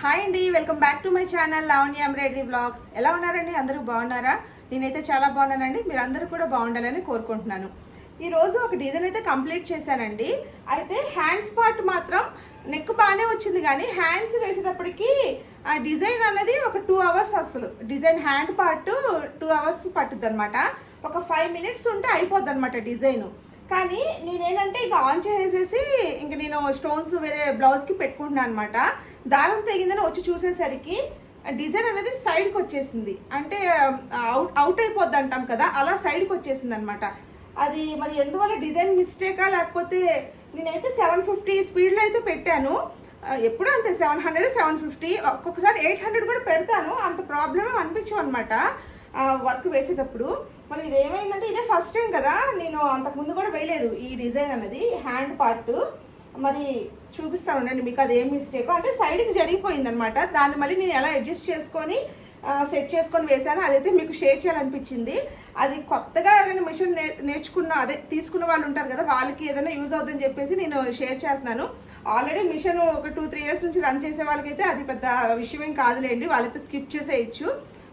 Hi అండి welcome back to my channel Lavanya embroidery blogs ఎలా ఉన్నారండి? అందరూ బాగున్నారా? నేనైతే చాలా బాగున్నానండి. మీరు అందరూ కూడా బాగుండాలని కోరుకుంటున్నాను. ఈరోజు ఒక డిజైన్ అయితే కంప్లీట్ చేశానండి. అయితే హ్యాండ్స్ పార్ట్ మాత్రం నెక్ బాగానే వచ్చింది కానీ హ్యాండ్స్ వేసేటప్పటికి ఆ డిజైన్ అనేది ఒక టూ అవర్స్ అసలు. Design hand part two hours పట్టుద్ది అనమాట ఒక ఫైవ్ మినిట్స్ ఉంటే అయిపోద్ది అనమాట డిజైను. కానీ నేనేంటంటే ఇక ఆన్ చేసేసి ఇంక నేను స్టోన్స్ వేరే బ్లౌజ్కి పెట్టుకుంటున్నాను అనమాట దారం తెగిందని వచ్చి చూసేసరికి డిజైన్ అనేది సైడ్కి వచ్చేసింది. అంటే అవుట్ అవుట్ అయిపోద్ది అంటాం కదా అలా సైడ్కి వచ్చేసింది అనమాట అది మరి ఎందువల్ల డిజైన్ మిస్టేకా లేకపోతే నేనైతే సెవెన్ ఫిఫ్టీ స్పీడ్లో అయితే పెట్టాను. ఎప్పుడూ అంతే సెవెన్ హండ్రెడ్ సెవెన్ ఫిఫ్టీ ఒక్కొక్కసారి ఎయిట్ హండ్రెడ్ కూడా పెడతాను. అంత ప్రాబ్లమే అనిపించవు అనమాట వర్క్ వేసేటప్పుడు మరి ఇది ఏమైందంటే ఇదే ఫస్ట్ టైం కదా నేను అంతకుముందు కూడా వేయలేదు ఈ డిజైన్ అనేది హ్యాండ్ పార్ట్ మరి చూపిస్తాను ఉండండి మీకు అది ఏం మిస్టేక్ అంటే సైడ్కి జరిగిపోయింది అనమాట దాన్ని మళ్ళీ నేను ఎలా అడ్జస్ట్ చేసుకొని సెట్ చేసుకొని వేశాను అదైతే మీకు షేర్ చేయాలనిపించింది. అది కొత్తగా ఏదైనా మిషన్ నే నేర్చుకున్న అదే తీసుకున్న వాళ్ళు ఉంటారు కదా వాళ్ళకి ఏదైనా యూజ్ అవుతుందని చెప్పేసి నేను షేర్ చేస్తున్నాను. ఆల్రెడీ మిషన్ ఒక టూ త్రీ ఇయర్స్ నుంచి రన్ చేసే వాళ్ళకైతే అది పెద్ద విషయం ఏం కాదులేండి వాళ్ళైతే స్కిప్ చేసేయచ్చు.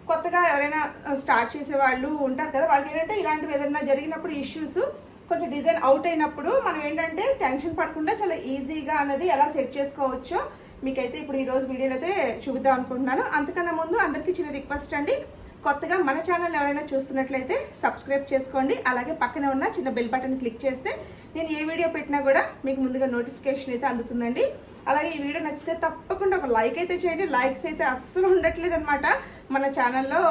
కొత్తగా ఎవరైనా స్టార్ట్ చేసే వాళ్ళు ఉంటారు కదా వాళ్ళకి ఏంటంటే ఇలాంటివి ఏదైనా జరిగినప్పుడు ఇష్యూస్ కొంచెం డిజైన్ అవుట్ అయినప్పుడు మనం ఏంటంటే టెన్షన్ పడకుండా చాలా ఈజీగా అనేది ఎలా సెట్ చేసుకోవచ్చో మీకైతే ఇప్పుడు ఈరోజు వీడియోలో అయితే చూపిద్దాం అనుకుంటున్నాను. అంతకన్నా ముందు అందరికీ చిన్న రిక్వెస్ట్ అండి. కొత్తగా మన ఛానల్ ఎవరైనా చూస్తున్నట్లయితే సబ్స్క్రైబ్ చేసుకోండి. అలాగే పక్కనే ఉన్న చిన్న బెల్ బటన్ క్లిక్ చేస్తే నేను ఏ వీడియో పెట్టినా కూడా మీకు ముందుగా నోటిఫికేషన్ అయితే అందుతుందండి. అలాగే ఈ వీడియో నచ్చితే తప్పకుండా ఒక లైక్ అయితే చేయండి. లైక్స్ అయితే అస్సలు ఉండట్లేదు అనమాట మన ఛానల్లో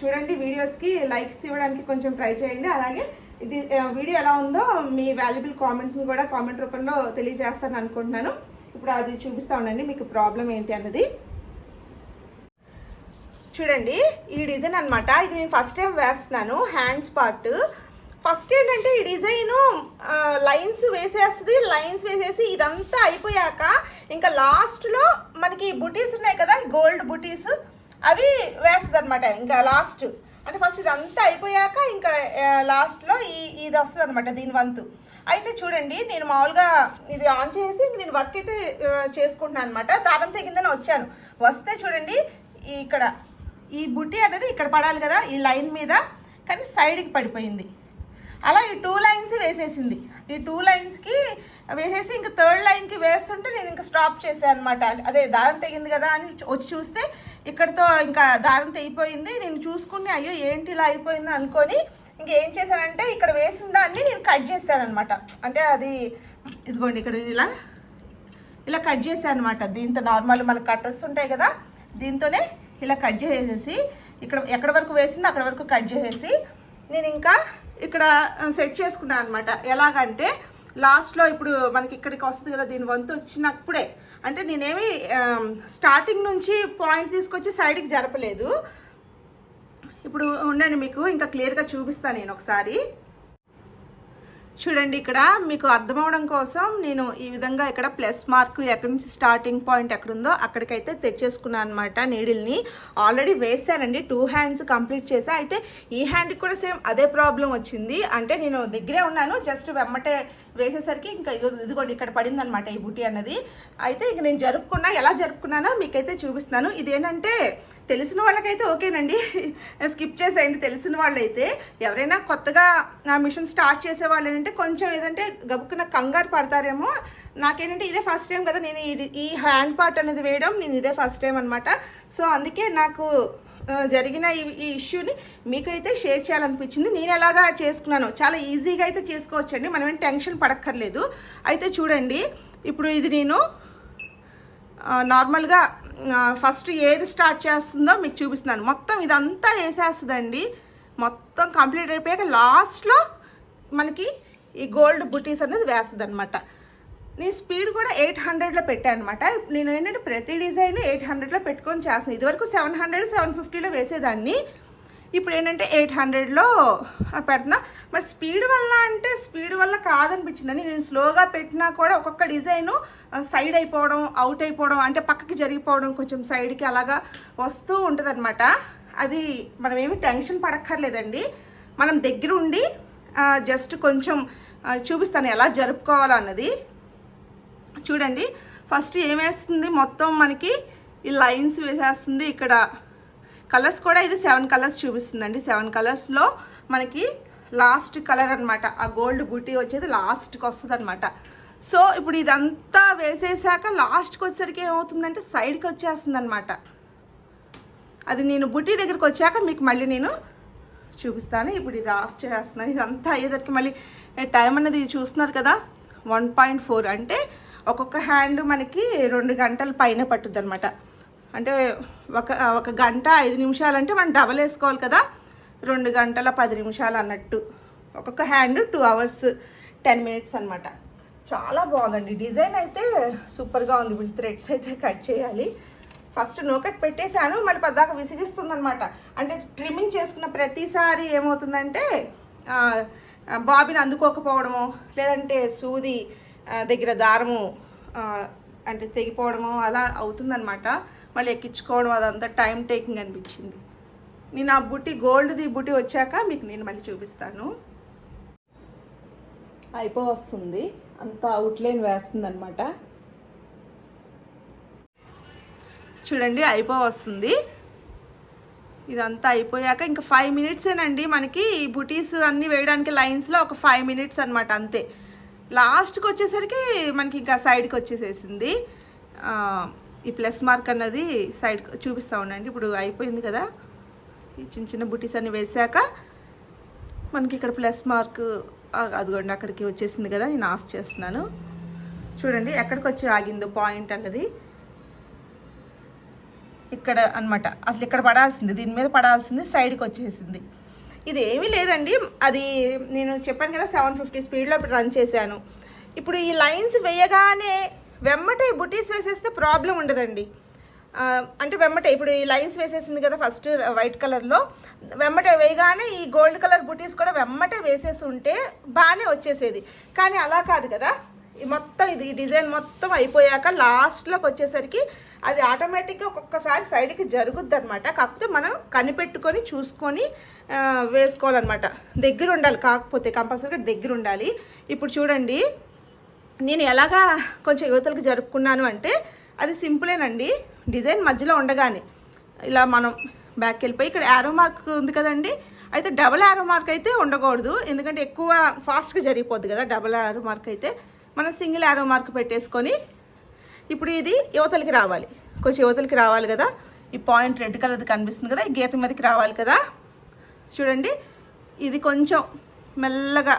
చూడండి వీడియోస్కి లైక్స్ ఇవ్వడానికి కొంచెం ట్రై చేయండి. అలాగే ఇది వీడియో ఎలా ఉందో మీ వాల్యుబుల్ కామెంట్స్ని కూడా కామెంట్ రూపంలో తెలియజేస్తాను అనుకుంటున్నాను. ఇప్పుడు అది చూపిస్తా ఉండండి మీకు ప్రాబ్లం ఏంటి అన్నది. చూడండి ఈ డిజైన్ అన్నమాట. ఇది నేను ఫస్ట్ టైం వేస్తున్నాను. Hands part. ఫస్ట్ ఏంటంటే ఈ డిజైన్ లైన్స్ వేసేస్తుంది. లైన్స్ వేసేసి ఇదంతా అయిపోయాక ఇంకా లాస్ట్లో మనకి బుటీస్ ఉన్నాయి కదా గోల్డ్ బుటీస్ అవి వేస్తుంది అనమాట ఇంకా లాస్ట్. అంటే ఫస్ట్ ఇదంతా అయిపోయాక ఇంకా లాస్ట్లో ఈ ఇది వస్తుంది అనమాట దీని వంతు. అయితే చూడండి నేను మామూలుగా ఇది ఆన్ చేసి నేను వర్క్ అయితే చేసుకుంటున్నాను అనమాట దారం తెగిందని వచ్చాను. వస్తే చూడండి ఇక్కడ ఈ బుట్టి అనేది ఇక్కడ పడాలి కదా ఈ లైన్ మీద. కానీ సైడ్కి పడిపోయింది. అలా ఈ టూ లైన్స్ వేసేసింది. ఈ టూ లైన్స్కి వేసేసి ఇంక థర్డ్ లైన్కి వేస్తుంటే నేను ఇంకా స్టాప్ చేశాను అనమాట అదే దారం తెగింది కదా అని వచ్చి చూస్తే ఇక్కడతో ఇంకా దారం తెగిపోయింది. నేను చూసుకుని అయ్యో ఏంటి ఇలా అయిపోయింది అనుకొని ఇంకేం చేశానంటే ఇక్కడ వేసిన దాన్ని నేను కట్ చేశాను అనమాట అంటే అది ఇదిగోండి ఇక్కడ ఇలా ఇలా కట్ చేశాను అనమాట దీంతో నార్మల్ మన కట్టర్స్ ఉంటాయి కదా దీంతోనే ఇలా కట్ చేసేసి ఇక్కడ ఎక్కడ వరకు వేసిందో అక్కడ వరకు కట్ చేసేసి నేను ఇంకా ఇక్కడ సెట్ చేసుకున్నాను అనమాట ఎలాగంటే లాస్ట్లో ఇప్పుడు మనకి ఇక్కడికి వస్తుంది కదా దీని వంతు వచ్చినప్పుడే. అంటే నేనేమి స్టార్టింగ్ నుంచి పాయింట్ తీసుకొచ్చి సైడ్కి జరపలేదు. ఇప్పుడు ఉండండి మీకు ఇంకా క్లియర్గా చూపిస్తాను నేను ఒకసారి. చూడండి ఇక్కడ మీకు అర్థమవడం కోసం నేను ఈ విధంగా ఇక్కడ ప్లస్ మార్క్ ఎక్కడి నుంచి స్టార్టింగ్ పాయింట్ ఎక్కడుందో అక్కడికైతే తెచ్చేసుకున్నాను అనమాట నీడిల్ని ఆల్రెడీ వేసానండి టూ హ్యాండ్స్ కంప్లీట్ చేసా అయితే ఈ హ్యాండ్కి కూడా సేమ్ అదే ప్రాబ్లం వచ్చింది. అంటే నేను దగ్గరే ఉన్నాను జస్ట్ వెమ్మటే వేసేసరికి ఇంకా ఇదిగో- ఇదిగోండి ఇక్కడ పడింది అనమాట ఈ బుటీ అన్నది. అయితే ఇక నేను జరుపుకున్నా ఎలా జరుపుకున్నానో మీకైతే చూపిస్తున్నాను. ఇదేంటంటే తెలిసిన వాళ్ళకైతే ఓకేనండి. స్కిప్ చేసేయండి. తెలిసిన వాళ్ళైతే ఎవరైనా కొత్తగా నా మిషన్ స్టార్ట్ చేసే వాళ్ళు ఏంటంటే కొంచెం ఏదంటే గబుక్కున కంగారు పడతారేమో. నాకేంటంటే ఇదే ఫస్ట్ టైం కదా నేను ఇది- ఈ హ్యాండ్ పార్ట్ అనేది వేయడం. నేను ఇదే ఫస్ట్ టైం అనమాట సో అందుకే నాకు జరిగిన ఈ ఈ ఇష్యూని మీకైతే షేర్ చేయాలనిపించింది. నేను ఎలాగా చేసుకున్నాను చాలా ఈజీగా అయితే చేసుకోవచ్చండి. మనం ఏం టెన్షన్ పడక్కర్లేదు. అయితే చూడండి ఇప్పుడు ఇది నేను నార్మల్గా ఫస్ట్ ఏది స్టార్ట్ చేస్తుందో మీకు చూపిస్తున్నాను. మొత్తం ఇదంతా వేసేస్తుందండి. మొత్తం కంప్లీట్ అయిపోయాక లాస్ట్లో మనకి ఈ గోల్డ్ బుటీస్ అనేది వేస్తుంది అనమాట నేను స్పీడ్ కూడా ఎయిట్ హండ్రెడ్లో పెట్టాను అనమాట నేను ఏంటంటే ప్రతి డిజైన్ ఎయిట్ హండ్రెడ్లో పెట్టుకొని చేస్తున్నాను ఇదివరకు సెవెన్ హండ్రెడ్ సెవెన్ ఫిఫ్టీలో వేసేదాన్ని. ఇప్పుడు ఏంటంటే ఎయిట్ హండ్రెడ్లో పెడుతున్నా. మరి స్పీడ్ వల్ల అంటే స్పీడ్ వల్ల కాదనిపించిందని నేను స్లోగా పెట్టినా కూడా ఒక్కొక్క డిజైను సైడ్ అయిపోవడం అవుట్ అయిపోవడం అంటే పక్కకి జరిగిపోవడం కొంచెం సైడ్కి అలాగా వస్తూ ఉంటుంది అది మనం ఏమి టెన్షన్ పడక్కర్లేదండి. మనం దగ్గర ఉండి జస్ట్ కొంచెం చూపిస్తాను ఎలా జరుపుకోవాలో అన్నది చూడండి ఫస్ట్ ఏమేస్తుంది మొత్తం మనకి ఈ లైన్స్ వేసేస్తుంది ఇక్కడ. కలర్స్ కూడా ఇది సెవెన్ కలర్స్ చూపిస్తుందండి. సెవెన్ కలర్స్లో మనకి లాస్ట్ కలర్ అనమాట ఆ గోల్డ్ బూటీ వచ్చేది లాస్ట్కి వస్తుంది అనమాట సో ఇప్పుడు ఇదంతా వేసేసాక లాస్ట్కి వచ్చేసరికి ఏమవుతుందంటే సైడ్కి వచ్చేస్తుంది అనమాట అది నేను బుటీ దగ్గరికి వచ్చాక మీకు మళ్ళీ నేను చూపిస్తాను. ఇప్పుడు ఇది ఆఫ్ చేస్తున్నాను ఇదంతా అయ్యేసరికి మళ్ళీ టైం అన్నది చూస్తున్నారు కదా? One point four. అంటే ఒక్కొక్క హ్యాండ్ మనకి రెండు గంటల పైన పట్టుద్ది అనమాట అంటే ఒక ఒక గంట ఐదు నిమిషాలు అంటే మనం డబల్ వేసుకోవాలి కదా. రెండు గంటల పది నిమిషాలు అన్నట్టు. ఒక్కొక్క hand two hours ten minutes అనమాట చాలా బాగుందండి. డిజైన్ అయితే సూపర్గా ఉంది. ఇప్పుడు థ్రెడ్స్ అయితే కట్ చేయాలి. ఫస్ట్ నోకట్ పెట్టేశాను. మళ్ళీ పద్దాక విసిగిస్తుంది అనమాట అంటే ట్రిమ్మింగ్ చేసుకున్న ప్రతిసారి ఏమవుతుందంటే బాబిని అందుకోకపోవడము లేదంటే సూది దగ్గర దారము అంటే తెగిపోవడము అలా అవుతుందన్నమాట. మళ్ళీ ఎక్కించుకోవడం అదంతా టైం టేకింగ్ అనిపించింది. నేను ఆ బుట్టి గోల్డ్ది బుట్టి వచ్చాక మీకు నేను మళ్ళీ చూపిస్తాను. అయిపో వస్తుంది అంతా అవుట్లైన్ వేస్తుంది అనమాట చూడండి అయిపో వస్తుంది ఇదంతా అయిపోయాక ఇంకా ఫైవ్ మినిట్సేనండి మనకి ఈ బుటీస్ అన్నీ వేయడానికి లైన్స్లో ఒక ఫైవ్ మినిట్స్ అనమాట అంతే. లాస్ట్కి వచ్చేసరికి మనకి ఇంకా సైడ్కి వచ్చేసేసింది. ఈ ప్లస్ మార్క్ అన్నది సైడ్ చూపిస్తా ఉండండి. ఇప్పుడు అయిపోయింది కదా. ఈ చిన్న చిన్న బుటీస్ అన్ని వేసాక మనకి ఇక్కడ ప్లస్ మార్క్ అదిగోండి అక్కడికి వచ్చేసింది కదా. నేను ఆఫ్ చేస్తున్నాను. చూడండి ఎక్కడికి వచ్చి ఆగిందో పాయింట్ అన్నది. ఇక్కడ అన్నమాట. అసలు ఇక్కడ పడాల్సింది దీని మీద పడాల్సింది సైడ్కి వచ్చేసింది. ఇది ఏమీ లేదండి. అది నేను చెప్పాను కదా సెవెన్ ఫిఫ్టీ స్పీడ్లో రన్ చేశాను. ఇప్పుడు ఈ లైన్స్ వేయగానే వెమ్మటే బుటీస్ వేసేస్తే ప్రాబ్లం ఉండదండి. అంటే వెమ్మటే ఇప్పుడు ఈ లైన్స్ వేసేసింది కదా ఫస్ట్ వైట్ కలర్లో వెమ్మటే వేయగానే ఈ గోల్డ్ కలర్ బుటీస్ కూడా వెమ్మటే వేసేసి ఉంటే బాగానే వచ్చేసేది. కానీ అలా కాదు కదా. మొత్తం ఇది ఈ డిజైన్ మొత్తం అయిపోయాక లాస్ట్లోకి వచ్చేసరికి అది ఆటోమేటిక్గా ఒక్కొక్కసారి సైడ్కి జరుగుద్ది అనమాట కాకపోతే మనం కనిపెట్టుకొని చూసుకొని వేసుకోవాలన్నమాట. దగ్గర ఉండాలి. కాకపోతే కంపల్సరీగా దగ్గర ఉండాలి. ఇప్పుడు చూడండి నేను ఎలాగా కొంచెం యువతలకు జరుపుకున్నాను అంటే అది సింపులేనండి. డిజైన్ మధ్యలో ఉండగానే ఇలా మనం బ్యాక్ వెళ్ళిపోయి ఇక్కడ యారో మార్క్ ఉంది కదండి. అయితే డబుల్ యారో మార్క్ అయితే ఉండకూడదు. ఎందుకంటే ఎక్కువ ఫాస్ట్గా జరిగిపోద్ది కదా డబుల్ యారో మార్క్ అయితే. మనం సింగిల్ యారో మార్క్ పెట్టేసుకొని ఇప్పుడు ఇది యువతలకి రావాలి. కొంచెం యువతలకి రావాలి కదా. ఈ పాయింట్ రెడ్ కలర్ది కనిపిస్తుంది కదా ఈ గీత మీదకి రావాలి కదా. చూడండి ఇది కొంచెం మెల్లగా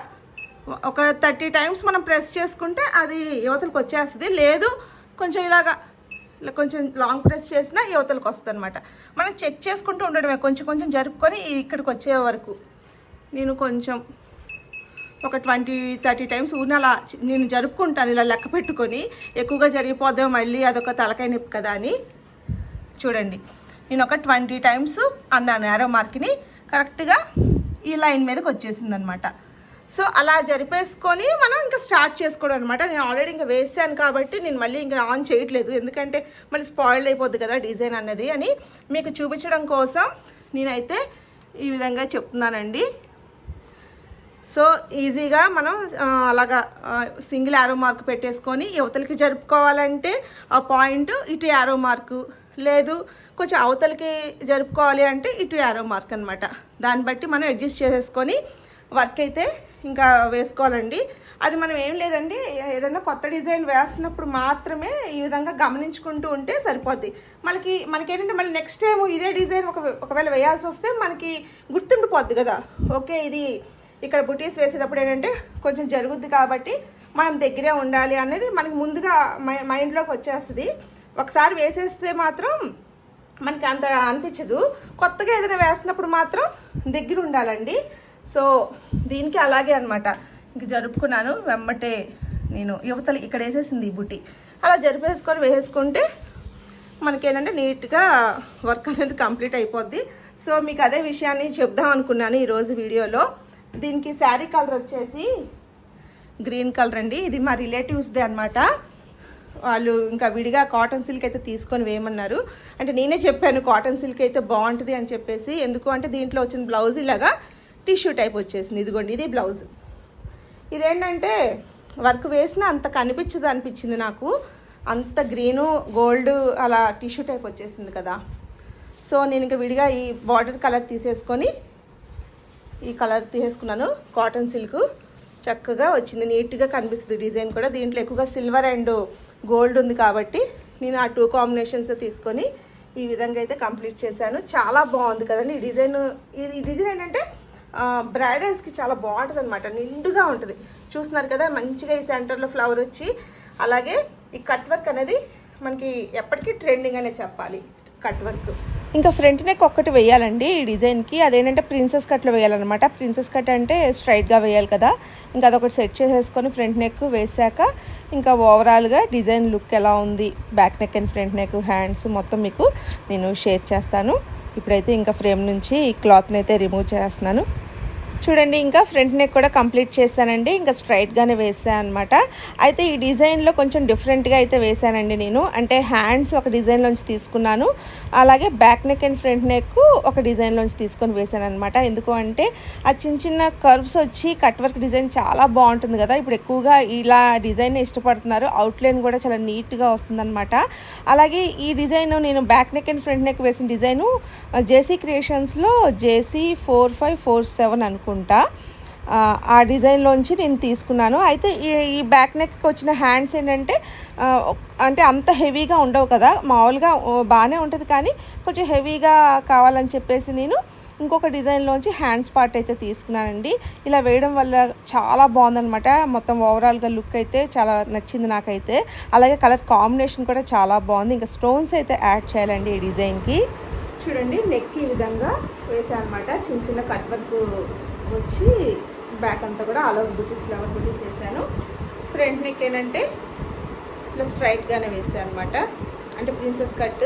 ఒక థర్టీ టైమ్స్ మనం ప్రెస్ చేసుకుంటే అది యువతలకు వచ్చేస్తుంది. లేదు కొంచెం ఇలాగా ఇలా కొంచెం లాంగ్ ప్రెస్ చేసినా యువతలకు వస్తుంది అనమాట మనం చెక్ చేసుకుంటూ ఉండడమే కొంచెం కొంచెం జరుపుకొని ఇక్కడికి వచ్చే వరకు. నేను కొంచెం ఒక ట్వంటీ థర్టీ టైమ్స్ ఊరిని అలా నేను జరుపుకుంటాను ఇలా లెక్క పెట్టుకొని. ఎక్కువగా జరిగిపోద్దాం మళ్ళీ అదొక తలకాయ నొప్పి కదా అని. చూడండి. నేను ఒక ట్వంటీ టైమ్స్ అన్నాను యారో మార్క్ని. కరెక్ట్గా ఈ లైన్ మీదకి వచ్చేసింది అనమాట సో అలా జరిపేసుకొని మనం ఇంకా స్టార్ట్ చేసుకోవడం అనమాట. నేను ఆల్రెడీ ఇంకా వేసాను కాబట్టి నేను మళ్ళీ ఇంకా ఆన్ చేయట్లేదు. ఎందుకంటే మళ్ళీ స్పాయిల్ అయిపోద్ది కదా డిజైన్ అన్నది అని మీకు చూపించడం కోసం నేనైతే ఈ విధంగా చెప్తున్నానండి. సో ఈజీగా మనం అలాగా సింగిల్ యారో మార్క్ పెట్టేసుకొని యువతలకి జరుపుకోవాలంటే ఆ పాయింట్ ఇటు యారో మార్కు లేదు కొంచెం అవతలకి జరుపుకోవాలి అంటే ఇటు యారో మార్క్ అనమాట దాన్ని బట్టి మనం అడ్జస్ట్ చేసేసుకొని వర్క్ అయితే ఇంకా వేసుకోవాలండి. అది మనం ఏం లేదండి ఏదైనా కొత్త డిజైన్ వేస్తున్నప్పుడు మాత్రమే ఈ విధంగా గమనించుకుంటూ ఉంటే సరిపోద్ది. మనకి మనకేంటంటే మళ్ళీ నెక్స్ట్ టైం ఇదే డిజైన్ ఒక ఒకవేళ వేయాల్సి వస్తే మనకి గుర్తుండిపోద్ది కదా. ఓకే ఇది ఇక్కడ బుటీస్ వేసేటప్పుడు ఏంటంటే కొంచెం జరుగుద్ది కాబట్టి మనం దగ్గరే ఉండాలి అనేది మనకి ముందుగా మై మైండ్లోకి వచ్చేస్తుంది. ఒకసారి వేసేస్తే మాత్రం మనకి అంత అనిపించదు. కొత్తగా ఏదైనా వేసినప్పుడు మాత్రం దగ్గర ఉండాలండి. సో దీనికి అలాగే అనమాట ఇంక జరుపుకున్నాను. వెమ్మటే నేను యువతలు ఇక్కడ వేసేసింది ఈ బుట్టి అలా జరిపేసుకొని వేసుకుంటే మనకేంటంటే నీట్గా వర్క్ అనేది కంప్లీట్ అయిపోద్ది. సో మీకు అదే విషయాన్ని చెప్దాం అనుకున్నాను ఈరోజు వీడియోలో. దీనికి శారీ కలర్ వచ్చేసి గ్రీన్ కలర్ అండి. ఇది మా రిలేటివ్స్దే అనమాట వాళ్ళు ఇంకా విడిగా కాటన్ సిల్క్ అయితే తీసుకొని వేయమన్నారు. అంటే నేనే చెప్పాను కాటన్ సిల్క్ అయితే బాగుంటుంది అని చెప్పేసి. ఎందుకు అంటే దీంట్లో వచ్చిన బ్లౌజ్ ఇలాగా టిష్యూ టైప్ వచ్చేసింది. ఇదిగోండి ఇది బ్లౌజ్. ఇదేంటంటే వర్క్ వేసినా అంత కనిపించదు అనిపించింది నాకు. అంత గ్రీను గోల్డ్ అలా టిష్యూ టైప్ వచ్చేసింది కదా. సో నేను ఇంకా విడిగా ఈ బార్డర్ కలర్ తీసేసుకొని ఈ కలర్ తీసేసుకున్నాను. కాటన్ సిల్క్ చక్కగా వచ్చింది. నీట్గా కనిపిస్తుంది డిజైన్ కూడా. దీంట్లో ఎక్కువగా సిల్వర్ అండ్ గోల్డ్ ఉంది కాబట్టి నేను ఆ టూ కాంబినేషన్స్ తీసుకొని ఈ విధంగా అయితే కంప్లీట్ చేశాను. చాలా బాగుంది కదండి ఈ డిజైన్. ఈ డిజైన్ ఏంటంటే బ్రైడల్స్కి చాలా బాగుంటుంది అనమాట నిండుగా ఉంటుంది. చూస్తున్నారు కదా మంచిగా ఈ సెంటర్లో ఫ్లవర్ వచ్చి అలాగే ఈ కట్ వర్క్ అనేది మనకి ఎప్పటికీ ట్రెండింగ్ అనే చెప్పాలి. కట్ వర్క్ ఇంకా ఫ్రంట్ నెక్ ఒక్కటి వేయాలండి ఈ డిజైన్కి. అదేంటంటే ప్రిన్సెస్ కట్లో వేయాలన్నమాట. ప్రిన్సెస్ కట్ అంటే స్ట్రైట్గా వేయాలి కదా. ఇంకా అదొకటి సెట్ చేసేసుకొని ఫ్రంట్ నెక్ వేసాక ఇంకా ఓవరాల్గా డిజైన్ లుక్ ఎలా ఉంది? Back neck and front neck hands మొత్తం మీకు నేను షేర్ చేస్తాను. ఇప్పుడైతే ఇంకా ఫ్రేమ్ నుంచి ఈ క్లాత్ని అయితే రిమూవ్ చేస్తున్నాను. చూడండి ఇంకా ఫ్రంట్ నెక్ కూడా కంప్లీట్ చేశానండి. ఇంకా స్ట్రైట్గానే వేసాను అనమాట అయితే ఈ డిజైన్లో కొంచెం డిఫరెంట్గా అయితే వేసానండి నేను. అంటే హ్యాండ్స్ ఒక డిజైన్లోంచి తీసుకున్నాను. అలాగే back neck and front neck ఒక డిజైన్లోంచి తీసుకొని వేసాను అనమాట ఎందుకు అంటే ఆ చిన్న చిన్న కర్వ్స్ వచ్చి కట్ వర్క్ డిజైన్ చాలా బాగుంటుంది కదా. ఇప్పుడు ఎక్కువగా ఇలా డిజైన్ ఇష్టపడుతున్నారు. అవుట్లైన్ కూడా చాలా నీట్గా వస్తుందన్నమాట. అలాగే ఈ డిజైన్ నేను back neck and front neck వేసిన డిజైను జేసీ క్రియేషన్స్లో J C four five four seven అనుకుంటా ఆ, డిజైన్లోంచి నేను తీసుకున్నాను. అయితే ఈ ఈ బ్యాక్ నెక్కి వచ్చిన హ్యాండ్స్ ఏంటంటే అంటే అంత హెవీగా ఉండవు కదా. మామూలుగా బాగానే ఉంటుంది కానీ కొంచెం హెవీగా కావాలని చెప్పేసి నేను ఇంకొక డిజైన్లోంచి హ్యాండ్స్ పార్ట్ అయితే తీసుకున్నానండి. ఇలా వేయడం వల్ల చాలా బాగుందనమాట మొత్తం ఓవరాల్గా లుక్ అయితే చాలా నచ్చింది నాకైతే. అలాగే కలర్ కాంబినేషన్ కూడా చాలా బాగుంది. ఇంకా స్టోన్స్ అయితే యాడ్ చేయాలండి ఈ డిజైన్కి. చూడండి నెక్ ఈ విధంగా వేసాను అనమాట చిన్న చిన్న కట్ వర్క్ వచ్చి బ్యాక్ అంతా కూడా ఆల్ ఓవర్ బుటీస్ ఫ్లవర్ బుటీస్ వేసాను. ఫ్రంట్ నెక్ ఏంటంటే ఇట్లా స్ట్రైట్గానే వేసాను అనమాట అంటే ప్రిన్సెస్ కట్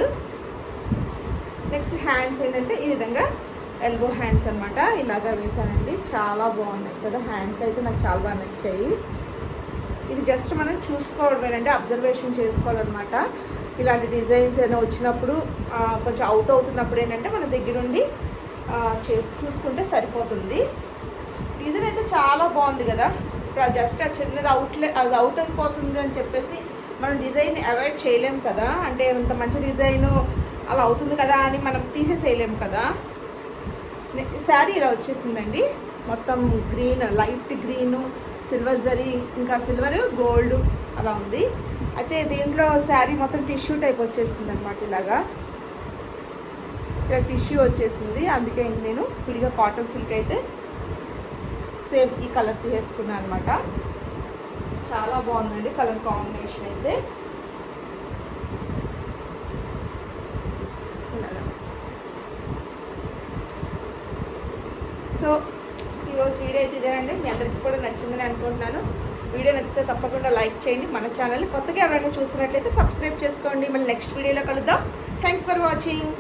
నెక్స్ట్ హ్యాండ్స్ ఏంటంటే ఈ విధంగా ఎల్బో హ్యాండ్స్ అనమాట ఇలాగా వేసానండి. చాలా బాగున్నాయి కదా హ్యాండ్స్ అయితే నాకు చాలా బాగా నచ్చాయి. ఇది జస్ట్ మనం చూసుకోవడమేనంటే అబ్జర్వేషన్ చేసుకోవాలన్నమాట. ఇలాంటి డిజైన్స్ ఏమైనా వచ్చినప్పుడు కొంచెం అవుట్ అవుతున్నప్పుడు ఏంటంటే మన దగ్గరుండి చే చేసి చూసుకుంటే సరిపోతుంది. డిజైన్ అయితే చాలా బాగుంది కదా. ఇప్పుడు జస్ట్ ఆ చిన్నది అవుట్లే అది అవుట్ అయిపోతుంది అని చెప్పేసి మనం డిజైన్ అవాయిడ్ చేయలేం కదా. అంటే అంత మంచి డిజైన్ అలా అవుతుంది కదా అని మనం తీసేసేయలేం కదా. శారీ ఇలా వచ్చేసిందండి. మొత్తం green light green silver zari ఇంకా సిల్వర్ గోల్డ్ అలా ఉంది. అయితే దీంట్లో శారీ మొత్తం టిష్యూ టైప్ వచ్చేసింది అనమాట ఇలాగా. ఇలా టిష్యూ వచ్చేసింది. అందుకే నేను ఫుల్గా కాటన్ సిల్క్ అయితే సేమ్ ఈ కలర్ తీసేసుకున్నాను అనమాట చాలా బాగుందండి కలర్ కాంబినేషన్ అయితే. సో ఈరోజు వీడియో అయితే ఇదేనండి మీ అందరికీ కూడా నచ్చిందని అనుకుంటున్నాను. వీడియో నచ్చితే తప్పకుండా లైక్ చేయండి. మన ఛానల్ కొత్తగా ఎవరైనా చూస్తున్నట్లయితే సబ్స్క్రైబ్ చేసుకోండి. మళ్ళీ నెక్స్ట్ వీడియోలో కలుద్దాం. Thanks for watching